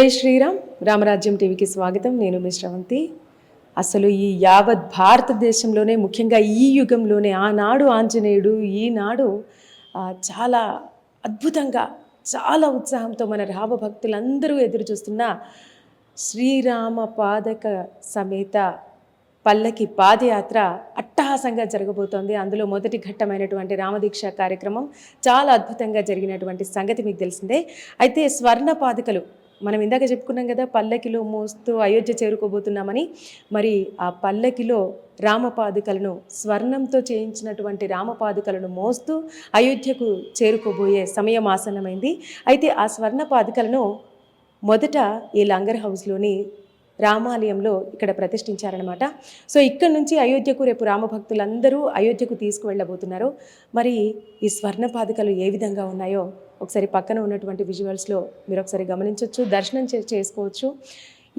జై శ్రీరామ్. రామరాజ్యం టీవీకి స్వాగతం. నేను మీ శ్రవంతి. అసలు ఈ యావత్ భారతదేశంలోనే ముఖ్యంగా ఈ యుగంలోనే ఆనాడు ఆంజనేయుడు ఈనాడు చాలా అద్భుతంగా చాలా ఉత్సాహంతో మన రామ భక్తులందరూ ఎదురు చూస్తున్న శ్రీరామ పాదక సమేత పల్లకి పాదయాత్ర అట్టహాసంగా జరగబోతోంది. అందులో మొదటి ఘట్టమైనటువంటి రామదీక్ష కార్యక్రమం చాలా అద్భుతంగా జరిగినటువంటి సంగతి మీకు తెలిసిందే. అయితే స్వర్ణ పాదకలు మనం ఇందాక చెప్పుకున్నాం కదా పల్లకిలో మోస్తూ అయోధ్య చేరుకోబోతున్నామని. మరి ఆ పల్లకిలో రామపాదుకలను స్వర్ణంతో చేయించినటువంటి రామపాదుకలను మోస్తూ అయోధ్యకు చేరుకోబోయే సమయం ఆసన్నమైంది. అయితే ఆ స్వర్ణ పాదుకలను మొదట ఈ లంగర్ హౌస్లోని రామాలయంలో ఇక్కడ ప్రతిష్ఠించారనమాట సో ఇక్కడ నుంచి అయోధ్యకు రేపు రామభక్తులందరూ అయోధ్యకు తీసుకువెళ్ళబోతున్నారు. మరి ఈ స్వర్ణ పాదుకలు ఏ విధంగా ఉన్నాయో ఒకసారి పక్కన ఉన్నటువంటి విజువల్స్లో మీరు ఒకసారి గమనించవచ్చు దర్శనం చేసుకోవచ్చు.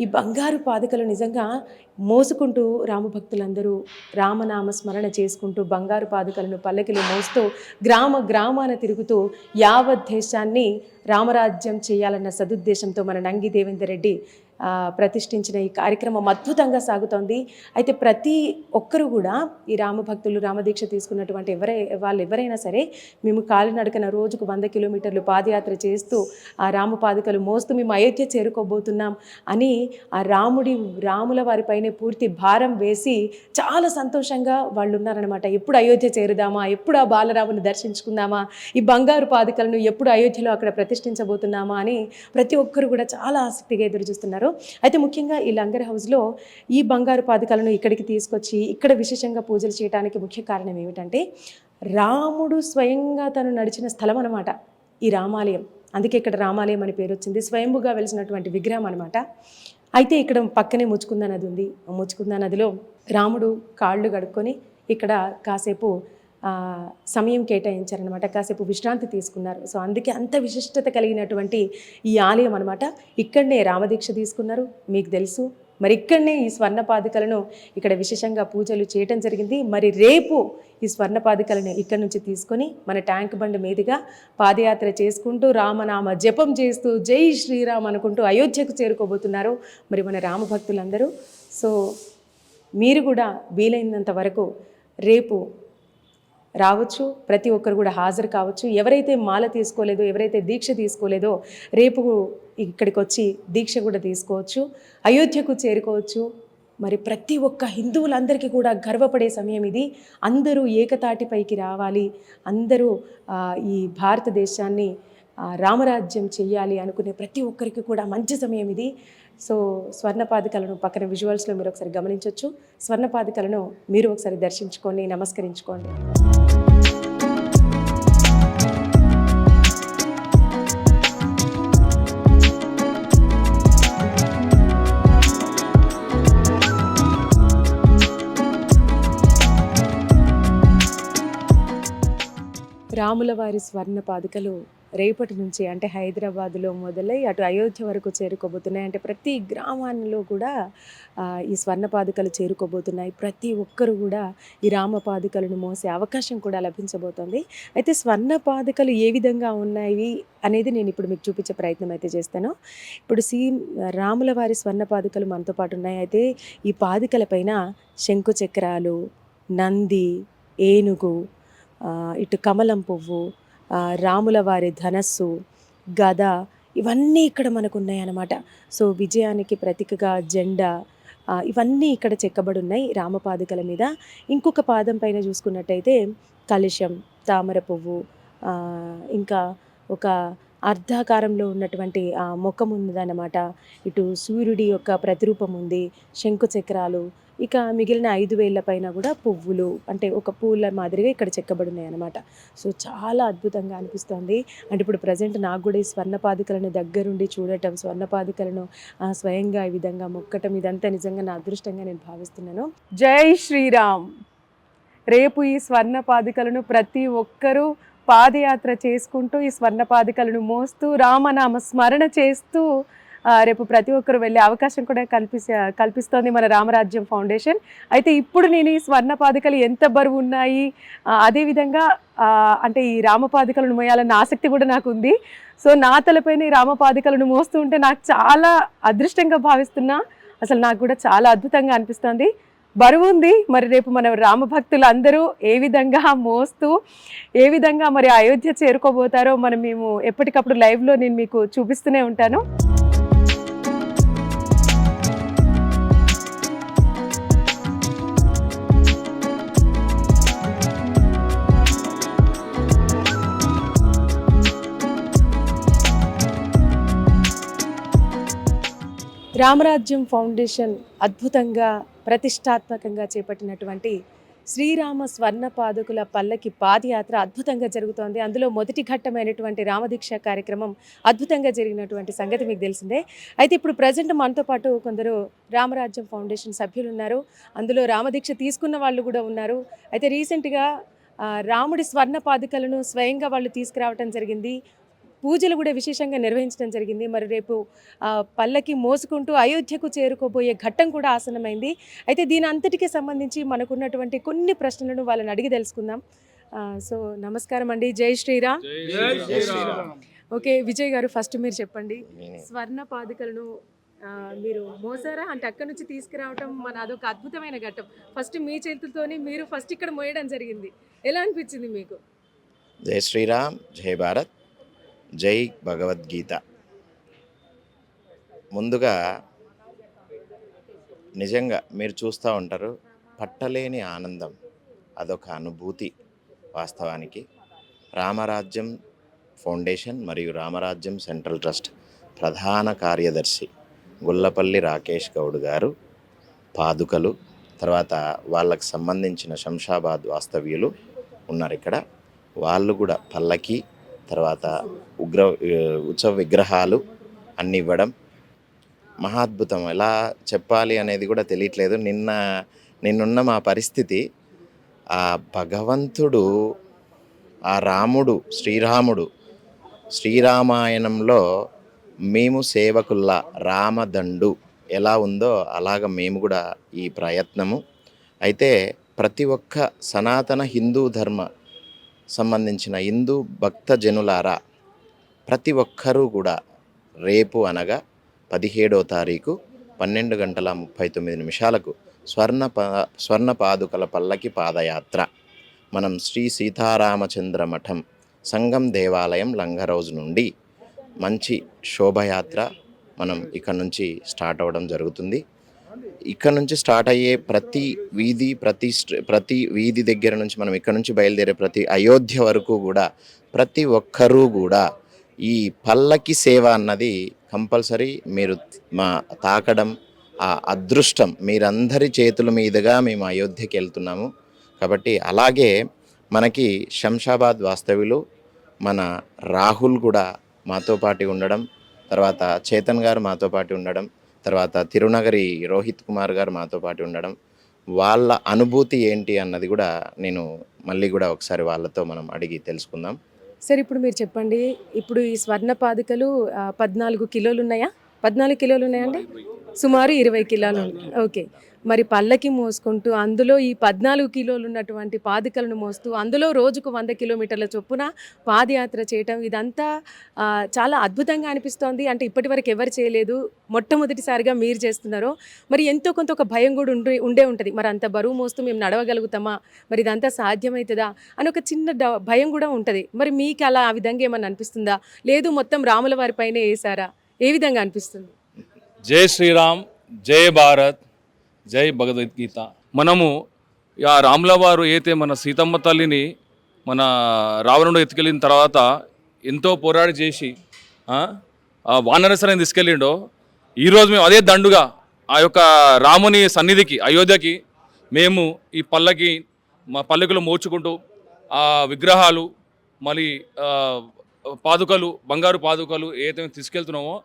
ఈ బంగారు పాదుకలు నిజంగా మోసుకుంటూ రామభక్తులందరూ రామనామ స్మరణ చేసుకుంటూ బంగారు పాదుకలను పల్లకిలు మోస్తూ గ్రామ గ్రామాన తిరుగుతూ యావత్ దేశాన్ని రామరాజ్యం చేయాలన్న సదుద్దేశంతో మన నంగి దేవేందర్ రెడ్డి ప్రతిష్ఠించిన ఈ కార్యక్రమం అద్భుతంగా సాగుతోంది. అయితే ప్రతి ఒక్కరు కూడా ఈ రామభక్తులు రామదీక్ష తీసుకున్నటువంటి ఎవరై వాళ్ళు ఎవరైనా సరే మేము కాలినడకన రోజుకు వంద కిలోమీటర్లు పాదయాత్ర చేస్తూ ఆ రామ పాదుకలు మోస్తూ మేము అయోధ్య చేరుకోబోతున్నాం అని ఆ రాముడి రాముల వారిపైనే పూర్తి భారం వేసి చాలా సంతోషంగా వాళ్ళు ఉన్నారనమాట ఎప్పుడు అయోధ్య చేరుదామా? ఎప్పుడు ఆ బాలరాముని దర్శించుకుందామా? ఈ బంగారు పాదుకలను ఎప్పుడు అయోధ్యలో అక్కడ ప్రతిష్ఠించబోతున్నామా అని ప్రతి ఒక్కరు కూడా చాలా ఆసక్తిగా ఎదురు చూస్తున్నారు. అయితే ముఖ్యంగా ఈ లంగర్ హౌస్లో ఈ బంగారు పాదుకలను ఇక్కడికి తీసుకొచ్చి ఇక్కడ విశేషంగా పూజలు చేయడానికి ముఖ్య కారణం ఏమిటంటే రాముడు స్వయంగా తను నడిచిన స్థలం అనమాట ఈ రామాలయం. అందుకే ఇక్కడ రామాలయం అని పేరు వచ్చింది స్వయంభుగా వెలిసినటువంటి విగ్రహం అనమాట అయితే ఇక్కడ పక్కనే ముచ్చుకుందా నది ఉంది. ముచ్చుకుందా నదిలో రాముడు కాళ్ళు గడుక్కొని ఇక్కడ కాసేపు సమయం కేటాయించారనమాట కాసేపు విశ్రాంతి తీసుకున్నారు. సో అందుకే అంత విశిష్టత కలిగినటువంటి ఈ ఆలయం అనమాట ఇక్కడనే రామదీక్ష తీసుకున్నారు. మీకు తెలుసు మరి ఇక్కడనే ఈ స్వర్ణ పాదుకలను ఇక్కడ విశేషంగా పూజలు చేయటం జరిగింది. మరి రేపు ఈ స్వర్ణ పాదుకలను ఇక్కడ నుంచి తీసుకొని మన ట్యాంక్ బండ్ మీదుగా పాదయాత్ర చేసుకుంటూ రామనామ జపం చేస్తూ జై శ్రీరామ్ అనుకుంటూ అయోధ్యకు చేరుకోబోతున్నారు మరి మన రామభక్తులందరూ. సో మీరు కూడా వీలైనంత వరకు రేపు రావచ్చు ప్రతి ఒక్కరు కూడా హాజరు కావచ్చు. ఎవరైతే మాల తీసుకోలేదో ఎవరైతే దీక్ష తీసుకోలేదో రేపు ఇక్కడికి వచ్చి దీక్ష కూడా తీసుకోవచ్చు అయోధ్యకు చేరుకోవచ్చు. మరి ప్రతి ఒక్క హిందువులందరికీ కూడా గర్వపడే సమయం ఇది. అందరూ ఏకతాటిపైకి రావాలి. అందరూ ఈ భారతదేశాన్ని రామరాజ్యం చెయ్యాలి అనుకునే ప్రతి ఒక్కరికి కూడా మంచి సమయం ఇది. సో స్వర్ణపాదికలను పక్కన విజువల్స్లో మీరు ఒకసారి గమనించవచ్చు స్వర్ణపాదికలను మీరు ఒకసారి దర్శించుకోండి నమస్కరించుకోండి. రాముల వారి స్వర్ణ పాదుకలు రేపటి నుంచి అంటే హైదరాబాద్లో మొదలై అటు అయోధ్య వరకు చేరుకోబోతున్నాయి. అంటే ప్రతి గ్రామాల్లో కూడా ఈ స్వర్ణ పాదుకలు చేరుకోబోతున్నాయి. ప్రతి ఒక్కరు కూడా ఈ రామ పాదుకలను మోసే అవకాశం కూడా లభించబోతోంది. అయితే స్వర్ణ పాదుకలు ఏ విధంగా ఉన్నాయి అనేది నేను ఇప్పుడు మీకు చూపించే ప్రయత్నం అయితే చేస్తాను. ఇప్పుడు సి రాముల వారి స్వర్ణ పాదుకలు మనతో పాటు ఉన్నాయి. అయితే ఈ పాదుకల పైన శంకు చక్రాలు నంది ఏనుగు ఇటు కమలం పువ్వు రాముల వారి ధనస్సు గద ఇవన్నీ ఇక్కడ మనకు ఉన్నాయన్నమాట సో విజయానికి ప్రతీకగా జెండా ఇవన్నీ ఇక్కడ చెక్కబడి ఉన్నాయి రామపాదుకల మీద. ఇంకొక పాదం పైన చూసుకున్నట్టయితే కలుషం తామర పువ్వు ఇంకా ఒక అర్ధాకారంలో ఉన్నటువంటి ఆ ముఖం ఉందన్నమాట ఇటు సూర్యుడి యొక్క ప్రతిరూపం ఉంది శంకు చక్రాలు ఇక మిగిలిన ఐదు వేల పైన కూడా పువ్వులు అంటే ఒక పూల మాదిరిగా ఇక్కడ చెక్కబడి ఉన్నాయి అనమాట సో చాలా అద్భుతంగా అనిపిస్తుంది. అంటే ఇప్పుడు ప్రజెంట్ నాకు కూడా ఈ స్వర్ణపాదికలను దగ్గరుండి చూడటం స్వర్ణపాదికలను స్వయంగా ఈ విధంగా మొక్కటం ఇదంతా నిజంగా నా అదృష్టంగా నేను భావిస్తున్నాను. జై శ్రీరామ్! రేపు ఈ స్వర్ణపాదికలను ప్రతి ఒక్కరూ పాదయాత్ర చేసుకుంటూ ఈ స్వర్ణపాదికలను మోస్తూ రామనామ స్మరణ చేస్తూ రేపు ప్రతి ఒక్కరు వెళ్ళే అవకాశం కూడా కల్పిస్తే కల్పిస్తోంది మన రామరాజ్యం ఫౌండేషన్. అయితే ఇప్పుడు నేను ఈ స్వర్ణ పాదికలు ఎంత బరువు ఉన్నాయి? అదేవిధంగా అంటే ఈ రామపాదికలను మోయాలన్న ఆసక్తి కూడా నాకు ఉంది. సో నా తలపైన ఈ రామపాదికలను మోస్తూ ఉంటే నాకు చాలా అదృష్టంగా భావిస్తున్నా. అసలు నాకు కూడా చాలా అద్భుతంగా అనిపిస్తుంది. బరువు ఉంది. మరి రేపు మన రామభక్తులు అందరూ ఏ విధంగా మోస్తూ ఏ విధంగా మరి అయోధ్య చేరుకోబోతారో మనం మేము ఎప్పటికప్పుడు లైవ్లో నేను మీకు చూపిస్తూనే ఉంటాను. రామరాజ్యం ఫౌండేషన్ అద్భుతంగా ప్రతిష్టాత్మకంగా చేపట్టినటువంటి శ్రీరామ స్వర్ణ పాదుకుల పల్లకి పాదయాత్ర అద్భుతంగా జరుగుతోంది. అందులో మొదటి ఘట్టమైనటువంటి రామదీక్ష కార్యక్రమం అద్భుతంగా జరిగినటువంటి సంగతి మీకు తెలిసిందే. అయితే ఇప్పుడు ప్రజెంట్ మనతో పాటు కొందరు రామరాజ్యం ఫౌండేషన్ సభ్యులు ఉన్నారు అందులో రామదీక్ష తీసుకున్న వాళ్ళు కూడా ఉన్నారు. అయితే రీసెంట్గా రాముడి స్వర్ణ పాదుకలను స్వయంగా వాళ్ళు తీసుకురావటం జరిగింది. పూజలు కూడా విశేషంగా నిర్వహించడం జరిగింది. మరి రేపు పల్లకి మోసుకుంటూ అయోధ్యకు చేరుకోబోయే ఘట్టం కూడా ఆసనమైంది అయితే దీని అంతటికి సంబంధించి మనకున్నటువంటి కొన్ని ప్రశ్నలను వాళ్ళని అడిగి తెలుసుకుందాం. సో నమస్కారం అండి. జై శ్రీరామ్. జై శ్రీరామ్. ఓకే విజయ్ గారు ఫస్ట్ మీరు చెప్పండి. స్వర్ణ పాదుకలను మీరు మోసారా? అంటే అక్కడ నుంచి తీసుకురావటం మన అదొక అద్భుతమైన ఘట్టం. ఫస్ట్ మీ చేతులతోని మీరు ఫస్ట్ ఇక్కడ మోయడం జరిగింది. ఎలా అనిపించింది మీకు? జై శ్రీరామ్. జై భారత్. జై భగవద్గీత. ముందుగా నిజంగా మీరు చూస్తూ ఉంటారు పట్టలేని ఆనందం అదొక అనుభూతి వాస్తవానికి. రామరాజ్యం ఫౌండేషన్ మరియు రామరాజ్యం సెంట్రల్ ట్రస్ట్ ప్రధాన కార్యదర్శి గుల్లపల్లి రాకేష్ గౌడ్ గారు పాదుకలు తర్వాత వాళ్ళకు సంబంధించిన శంషాబాద్ వాస్తవ్యులు ఉన్నారు ఇక్కడ. వాళ్ళు కూడా పల్లకి తర్వాత ఉగ్ర ఉత్సవ విగ్రహాలు అన్ని ఇవ్వడం. మహాద్భుతం. ఎలా చెప్పాలి అనేది కూడా తెలియట్లేదు. నిన్న నిన్నున్న మా పరిస్థితి ఆ భగవంతుడు ఆ రాముడు శ్రీరాముడు శ్రీరామాయణంలో మేము సేవకుల్లా రామదండు ఎలా ఉందో అలాగ మేము కూడా ఈ ప్రయత్నము. అయితే ప్రతి ఒక్క సనాతన హిందూ ధర్మ సంబంధించిన హిందూ భక్త జనులారా ప్రతి ఒక్కరూ కూడా రేపు అనగా పదిహేడో తారీఖు పన్నెండు గంటల ముప్పై తొమ్మిది నిమిషాలకు స్వర్ణ పా స్వర్ణ పాదుకల పల్లకి పాదయాత్ర. మనం శ్రీ సీతారామచంద్ర మఠం సంగం దేవాలయం లంగరోజ్ నుండి మంచి శోభయాత్ర మనం ఇక్కడ నుంచి స్టార్ట్ అవ్వడం జరుగుతుంది. ఇక్కడ నుంచి స్టార్ట్ అయ్యే ప్రతి వీధి ప్రతి ప్రతి వీధి దగ్గర నుంచి మనం ఇక్కడ నుంచి బయలుదేరే ప్రతి అయోధ్య వరకు కూడా ప్రతి ఒక్కరూ కూడా ఈ పల్లకి సేవ అన్నది కంపల్సరీ మీరు మా తాకడం ఆ అదృష్టం మీరందరి చేతుల మీదుగా మేము అయోధ్యకి వెళ్తున్నాము. కాబట్టి అలాగే మనకి శంషాబాద్ వాస్తవ్యులు మన రాహుల్ కూడా మాతో పాటు ఉండడం తర్వాత చేతన్ గారు మాతో పాటు ఉండడం తర్వాత తిరునగరి రోహిత్ కుమార్ గారు మాతో పాటు ఉండడం వాళ్ళ అనుభూతి ఏంటి అన్నది కూడా నేను మళ్ళీ కూడా ఒకసారి వాళ్ళతో మనం అడిగి తెలుసుకుందాం. సరే ఇప్పుడు మీరు చెప్పండి ఇప్పుడు ఈ స్వర్ణ పాదుకలు పద్నాలుగు కిలోలు ఉన్నాయా పద్నాలుగు కిలోలు ఉన్నాయండి సుమారు ఇరవై కిలోలు ఓకే. మరి పల్లకి మోసుకుంటూ అందులో ఈ పద్నాలుగు కిలోలు ఉన్నటువంటి పాదుకలను మోస్తూ అందులో రోజుకు వంద కిలోమీటర్ల చొప్పున పాదయాత్ర చేయటం ఇదంతా చాలా అద్భుతంగా అనిపిస్తోంది. అంటే ఇప్పటివరకు ఎవరు చేయలేదు. మొట్టమొదటిసారిగా మీరు చేస్తున్నారు. మరి ఎంతో కొంత ఒక భయం కూడా ఉండే ఉండే ఉంటుంది. మరి అంత బరువు మోస్తూ మేము నడవగలుగుతామా? మరి ఇదంతా సాధ్యమవుతుందా అని ఒక చిన్న డ- భయం కూడా ఉంటుంది. మరి మీకు అలా ఆ విధంగా ఏమన్నా అనిపిస్తుందా? లేదు మొత్తం రాముల వారి పైన వేసారా ఏ విధంగా అనిపిస్తుంది? జై శ్రీరామ్ జై భారత్ జై భగవద్గీత. మనము ఆ రాముల వారు అయితే మన సీతమ్మ తల్లిని మన రావణుడు ఎత్తుకెళ్ళిన తర్వాత ఎంతో పోరాడి చేసి ఆ, వానరసరాన్ని తీసుకెళ్ళిండో ఈరోజు మేము అదే దండుగా ఆ యొక్క రాముని సన్నిధికి అయోధ్యకి మేము ఈ పల్లకి మా పల్లకులు మోచుకుంటూ ఆ విగ్రహాలు మళ్ళీ పాదుకలు బంగారు పాదుకలు ఏదైతే మేము తీసుకెళ్తున్నామో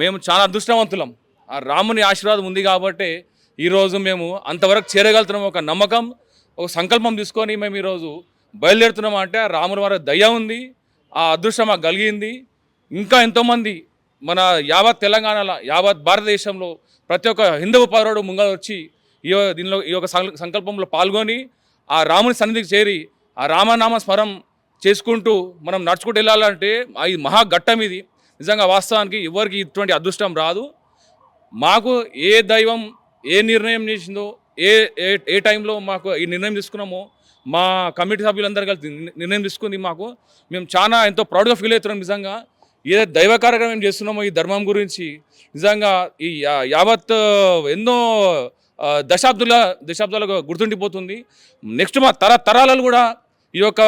మేము చాలా అదృష్టవంతులం. ఆ రాముని ఆశీర్వాదం ఉంది కాబట్టి ఈరోజు మేము అంతవరకు చేరగలుగుతున్నాం ఒక నమ్మకం ఒక సంకల్పం తీసుకొని మేము ఈరోజు బయలుదేరుతున్నాం అంటే ఆ రాముని వారి దయ ఉంది ఆ అదృష్టం మాకు కలిగింది. ఇంకా ఎంతోమంది మన యావత్ తెలంగాణలో యావత్ భారతదేశంలో ప్రతి ఒక్క హిందూ పౌరుడు ముంగలు వచ్చి ఈ దీనిలో ఈ యొక్క సంకల్పంలో పాల్గొని ఆ రాముని సన్నిధికి చేరి ఆ రామనామ స్మరం చేసుకుంటూ మనం నడుచుకుంటూ వెళ్ళాలంటే ఈ మహాఘట్టం ఇది. నిజంగా వాస్తవానికి ఎవరికి ఇటువంటి అదృష్టం రాదు. మాకు ఏ దైవం ఏ నిర్ణయం చేసిందో ఏ ఏ ఏ టైంలో మాకు ఈ నిర్ణయం తీసుకున్నామో మా కమిటీ సభ్యులందరూ కలిసి నిర్ణయం తీసుకుంది మాకు. మేము చాలా ఎంతో ప్రౌడ్గా ఫీల్ అవుతున్నాం నిజంగా. ఏ దైవ కార్యక్రమం చేస్తున్నామో ఈ ధర్మం గురించి నిజంగా ఈ యావత్ ఎన్నో దశాబ్దుల దశాబ్దాలుగా గుర్తుండిపోతుంది. నెక్స్ట్ మా తర తరాలలో కూడా ఈ యొక్క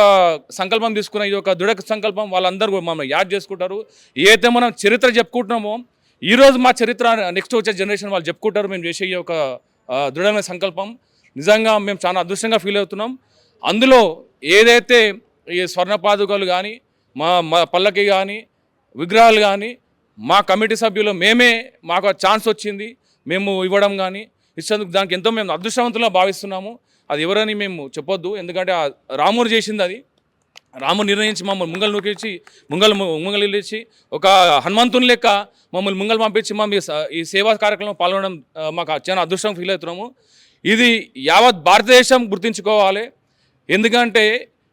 సంకల్పం తీసుకున్న ఈ యొక్క దృఢ సంకల్పం వాళ్ళందరూ కూడా మమ్మల్ని యాడ్ చేసుకుంటారు. ఏదైతే మనం చరిత్ర చెప్పుకుంటున్నామో ఈరోజు మా చరిత్ర నెక్స్ట్ వచ్చే జనరేషన్ వాళ్ళు చెప్పుకుంటారు. మేము చేసే ఈ యొక్క దృఢమైన సంకల్పం. నిజంగా మేము చాలా అదృష్టంగా ఫీల్ అవుతున్నాం. అందులో ఏదైతే ఈ స్వర్ణ పాదుకలు కానీ మా మా పల్లకి కానీ విగ్రహాలు కానీ మా కమిటీ సభ్యులు మేమే మాకు ఛాన్స్ వచ్చింది. మేము ఇవ్వడం కానీ ఇచ్చేందుకు దానికి ఎంతో మేము అదృష్టవంతులుగా భావిస్తున్నాము. అది ఎవరని మేము చెప్పొద్దు. ఎందుకంటే ఆ రాముడు చేసింది అది. రాముడు నిర్ణయించి మమ్మల్ని ముంగల్ నూకేసి ముంగల్ ముంగల్ ఇచ్చి ఒక హనుమంతుని లెక్క మమ్మల్ని ముంగల్ పంపించి మా మీ ఈ సేవా కార్యక్రమం పాల్గొనడం మాకు చాలా అదృష్టం ఫీల్ అవుతున్నాము. ఇది యావత్ భారతదేశం గుర్తించుకోవాలి. ఎందుకంటే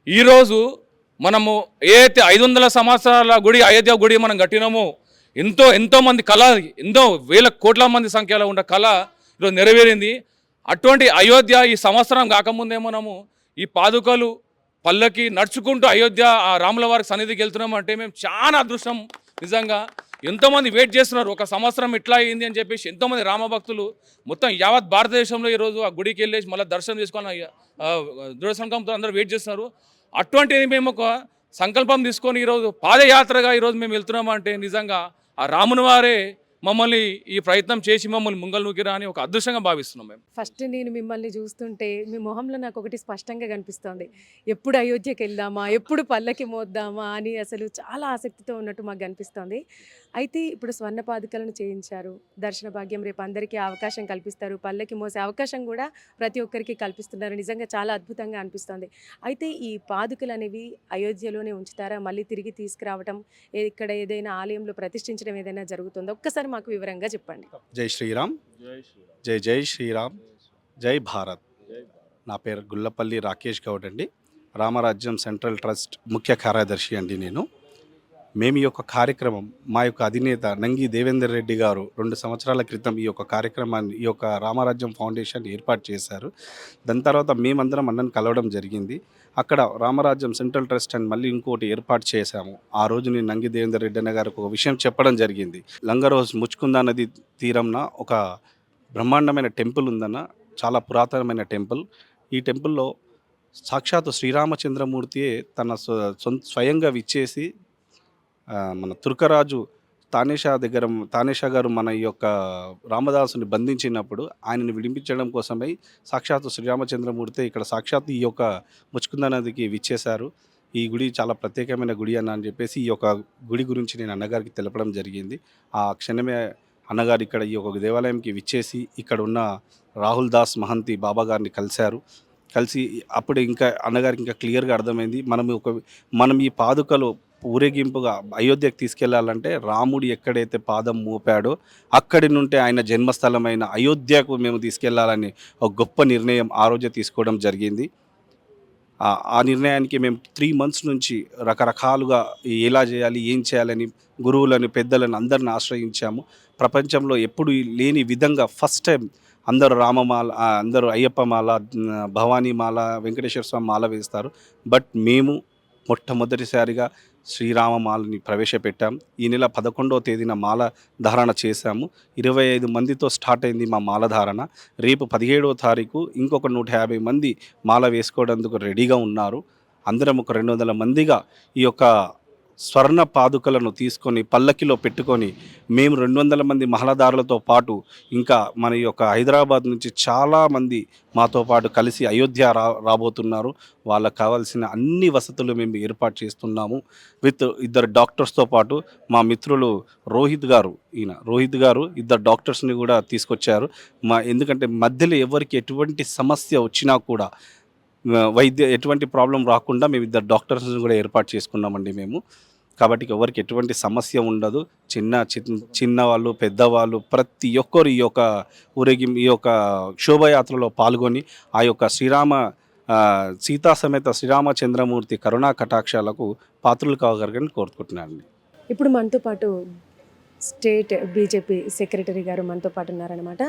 ఈరోజు మనము ఏదైతే ఐదు వందల సంవత్సరాల గుడి అయోధ్య గుడి మనం కట్టినామో ఎంతో ఎంతోమంది కళ ఎంతో వేల కోట్ల మంది సంఖ్యలో ఉన్న కళ ఈరోజు నెరవేరింది. అటువంటి అయోధ్య ఈ సంవత్సరం కాకముందేమోనము ఈ పాదుకలు పల్లకి నడుచుకుంటూ అయోధ్య ఆ రాముల వారి సన్నిధికి వెళ్తున్నాం అంటే మేము చాలా అదృష్టం. నిజంగా ఎంతోమంది వెయిట్ చేస్తున్నారు. ఒక సంవత్సరం ఇట్లా అయింది అని చెప్పేసి ఎంతోమంది రామభక్తులు మొత్తం యావత్ భారతదేశంలో ఈరోజు ఆ గుడికి వెళ్ళేసి మళ్ళీ దర్శనం చేసుకోవాలని దృఢ సంకల్పంతో అందరూ వెయిట్ చేస్తున్నారు. అటువంటిది మేము ఒక సంకల్పం తీసుకొని ఈరోజు పాదయాత్రగా ఈరోజు మేము వెళ్తున్నామంటే నిజంగా ఆ రాముని వారే మమ్మల్ని ఈ ప్రయత్నం చేసి మమ్మల్ని ముంగల్ నూకిరా అని ఒక అదృష్టంగా భావిస్తున్నాం మేము. ఫస్ట్ నేను మిమ్మల్ని చూస్తుంటే మీ మొహంలో నాకు ఒకటి స్పష్టంగా కనిపిస్తోంది. ఎప్పుడు అయోధ్యకి వెళ్దామా ఎప్పుడు పల్లకి మోద్దామా? అని అసలు చాలా ఆసక్తితో ఉన్నట్టు మాకు కనిపిస్తోంది. అయితే ఇప్పుడు స్వర్ణ పాదుకలను చేయించారు. దర్శన భాగ్యం రేపు అందరికీ అవకాశం కల్పిస్తారు. పల్లకి మోసే అవకాశం కూడా ప్రతి ఒక్కరికి కల్పిస్తున్నారు. నిజంగా చాలా అద్భుతంగా అనిపిస్తోంది. అయితే ఈ పాదుకలు అనేవి అయోధ్యలోనే ఉంచుతారా? మళ్ళీ తిరిగి తీసుకురావటం ఇక్కడ ఏదైనా ఆలయంలో ప్రతిష్ఠించడం ఏదైనా జరుగుతుందో? ఒక్కసారి మాకు వివరంగా చెప్పండి. జై శ్రీరామ్. జై జై శ్రీరామ్. జై భారత్. నా పేరు గుల్లపల్లి రాకేష్ గౌడ్ అండి. రామరాజ్యం సెంట్రల్ ట్రస్ట్ ముఖ్య కార్యదర్శి అండి నేను. మేము ఈ యొక్క కార్యక్రమం మా యొక్క అధినేత నంగి దేవేందర్ రెడ్డి గారు రెండు సంవత్సరాల క్రితం ఈ యొక్క కార్యక్రమాన్ని ఈ యొక్క రామరాజ్యం ఫౌండేషన్ ఏర్పాటు చేశారు. దాని తర్వాత మేమందరం అన్నను కలవడం జరిగింది. అక్కడ రామరాజ్యం సెంట్రల్ ట్రస్ట్ అని మళ్ళీ ఇంకోటి ఏర్పాటు చేశాము. ఆ రోజు నేను నంగి దేవేందర్ రెడ్డి అన్న గారికి ఒక విషయం చెప్పడం జరిగింది. లంగరోజ్ ముచ్చుకుందా నది తీరంన ఒక బ్రహ్మాండమైన టెంపుల్ ఉందన్న చాలా పురాతనమైన టెంపుల్. ఈ టెంపుల్లో సాక్షాత్తు శ్రీరామచంద్రమూర్తియే తన సొంత స్వయంగా విచ్చేసి మన తుర్కరాజు తానేషా దగ్గర తానేషా గారు మన ఈ యొక్క రామదాసుని బంధించినప్పుడు ఆయనని విడిపించడం కోసమై సాక్షాత్తు శ్రీరామచంద్రమూర్తి ఇక్కడ సాక్షాత్తు ఈ యొక్క ముచ్చుకుంద నదికి విచ్చేశారు. ఈ గుడి చాలా ప్రత్యేకమైన గుడి అని అని చెప్పేసి ఈ యొక్క గుడి గురించి నేను అన్నగారికి తెలపడం జరిగింది. ఆ క్షణమే అన్నగారు ఇక్కడ ఈ యొక్క దేవాలయంకి విచ్చేసి ఇక్కడ ఉన్న రాహుల్ దాస్ మహంతి బాబా గారిని కలిశారు. కలిసి అప్పుడు ఇంకా అన్నగారికి ఇంకా క్లియర్గా అర్థమైంది. మనం ఒక మనం ఈ పాదుకలు ఊరేగింపుగా అయోధ్యకు తీసుకెళ్ళాలంటే రాముడు ఎక్కడైతే పాదం మోపాడో అక్కడి నుండి ఆయన జన్మస్థలమైన అయోధ్యకు మేము తీసుకెళ్ళాలని ఒక గొప్ప నిర్ణయం ఆ రోజే తీసుకోవడం జరిగింది. ఆ- నిర్ణయానికి మేము త్రీ మంత్స్ నుంచి రకరకాలుగా ఎలా చేయాలి ఏం చేయాలని గురువులను పెద్దలను అందరిని ఆశ్రయించాము. ప్రపంచంలో ఎప్పుడు లేని విధంగా ఫస్ట్ టైం అందరూ రామమాల అందరూ అయ్యప్ప మాల భవానీ మాల వెంకటేశ్వర స్వామి మాల వేస్తారు. బట్ మేము మొట్టమొదటిసారిగా శ్రీరామ మాలని ప్రవేశపెట్టాం. ఈ నెల పదకొండవ తేదీన మాల ధారణ చేశాము. ఇరవై ఐదు మందితో స్టార్ట్ అయింది మా మాల ధారణ. రేపు పదిహేడవ తారీఖు ఇంకొక నూట యాభై మంది మాల వేసుకోవడానికి రెడీగా ఉన్నారు. అందరం ఒక రెండు వందల మందిగా ఈ యొక్క స్వర్ణ పాదుకలను తీసుకొని పల్లకిలో పెట్టుకొని మేము రెండు వందల మంది మహలదారులతో పాటు ఇంకా మన యొక్క హైదరాబాద్ నుంచి చాలామంది మాతో పాటు కలిసి అయోధ్య రా రాబోతున్నారు. వాళ్ళకు కావాల్సిన అన్ని వసతులు మేము ఏర్పాటు చేస్తున్నాము. విత్ ఇద్దరు డాక్టర్స్తో పాటు మా మిత్రులు రోహిత్ గారు ఈయన రోహిత్ గారు ఇద్దరు డాక్టర్స్ని కూడా తీసుకొచ్చారు. మా ఎందుకంటే మధ్యలో ఎవరికి ఎటువంటి సమస్య వచ్చినా కూడా వైద్య ఎటువంటి ప్రాబ్లం రాకుండా మేము ఇద్దరు డాక్టర్స్ని కూడా ఏర్పాటు చేసుకున్నామండి మేము. కాబట్టి ఎవరికి ఎటువంటి సమస్య ఉండదు. చిన్న చిన్న చిన్నవాళ్ళు పెద్దవాళ్ళు ప్రతి ఒక్కరు ఈ యొక్క ఊరేగి ఈ యొక్క శోభయాత్రలో పాల్గొని ఆ యొక్క శ్రీరామ సీతా సమేత శ్రీరామచంద్రమూర్తి కరుణా కటాక్షాలకు పాత్రలు కావగలగని కోరుకుంటున్నానండి. ఇప్పుడు మనతో పాటు స్టేట్ బీజేపీ సెక్రటరీ గారు మనతో పాటు ఉన్నారనమాట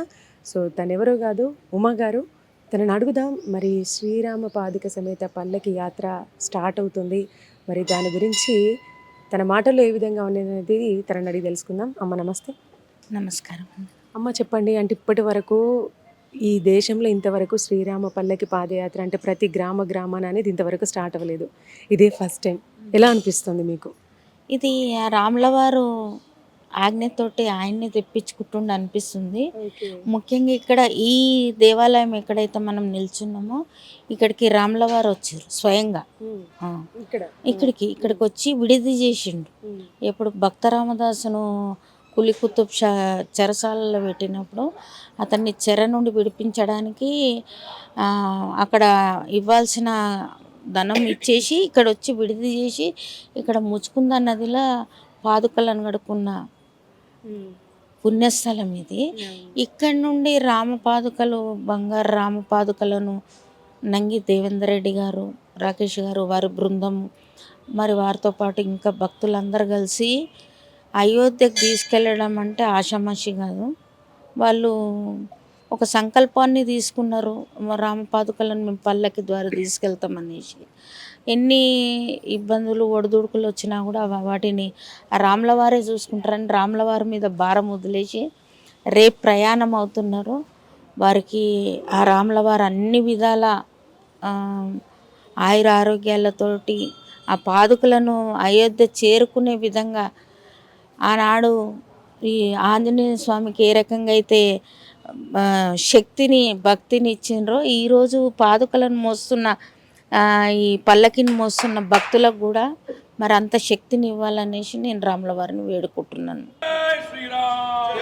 సో తను ఎవరో కాదు ఉమా గారు. తనని అడుగుదాం. మరి శ్రీరామ పాదిక సమేత పల్లకి యాత్ర స్టార్ట్ అవుతుంది. మరి దాని గురించి తన మాటల్లో ఏ విధంగా ఉన్నది తనని అడిగి తెలుసుకుందాం. అమ్మ నమస్తే. నమస్కారం. అమ్మ చెప్పండి. అంటే ఇప్పటి వరకు ఈ దేశంలో ఇంతవరకు శ్రీరామ పల్లకి పాదయాత్ర అంటే ప్రతి గ్రామ గ్రామాన అనేది ఇంతవరకు స్టార్ట్ అవ్వలేదు. ఇదే ఫస్ట్ టైం. ఎలా అనిపిస్తుంది మీకు? ఇది ఆ రాముల వారు ఆజ్ఞతోటి ఆయన్ని తెప్పించుకుంటుండ అనిపిస్తుంది. ముఖ్యంగా ఇక్కడ ఈ దేవాలయం ఎక్కడైతే మనం నిల్చున్నామో ఇక్కడికి రాముల వారు వచ్చారు స్వయంగా. ఇక్కడికి ఇక్కడికి వచ్చి విడిది చేసిండు. ఎప్పుడు భక్త రామదాసును కులి కుతుబ్ షా చెరసాలలో పెట్టినప్పుడు అతన్ని చెర నుండి విడిపించడానికి అక్కడ ఇవ్వాల్సిన ధనం ఇచ్చేసి ఇక్కడ వచ్చి విడిది చేసి ఇక్కడ ముచుకుంద నదిలో పాదుకలను కడుక్కున్న పుణ్యస్థలం ఇది. ఇక్కడ నుండి రామపాదుకలు బంగారు రామపాదుకలను నంగి దేవేందర్ రెడ్డి గారు రాకేష్ గారు వారి బృందం మరి వారితో పాటు ఇంకా భక్తులందరూ కలిసి అయోధ్యకు తీసుకెళ్ళడం అంటే ఆషామాషి కాదు. వాళ్ళు ఒక సంకల్పాన్ని తీసుకున్నారు. రామపాదుకలను మేము పల్లకి ద్వారా తీసుకెళ్తామనేసి. ఎన్ని ఇబ్బందులు ఒడిదుడుకులు వచ్చినా కూడా వాటిని ఆ రాముల వారే చూసుకుంటారని రాముల వారి మీద భారం వదిలేసి రేపు ప్రయాణం అవుతున్నారు. వారికి ఆ రాముల వారు అన్ని విధాల ఆయుర ఆరోగ్యాలతోటి ఆ పాదుకలను అయోధ్య చేరుకునే విధంగా ఆనాడు ఈ ఆంజనేయ స్వామికి ఏ రకంగా అయితే శక్తిని భక్తిని ఇచ్చిండ్రో ఈరోజు పాదుకలను మోస్తున్న ఈ పల్లకిని మోస్తున్న భక్తులకు కూడా మరి అంత శక్తిని ఇవ్వాలనేసి నేను రాముల వారిని వేడుకుంటున్నాను శ్రీరామ్!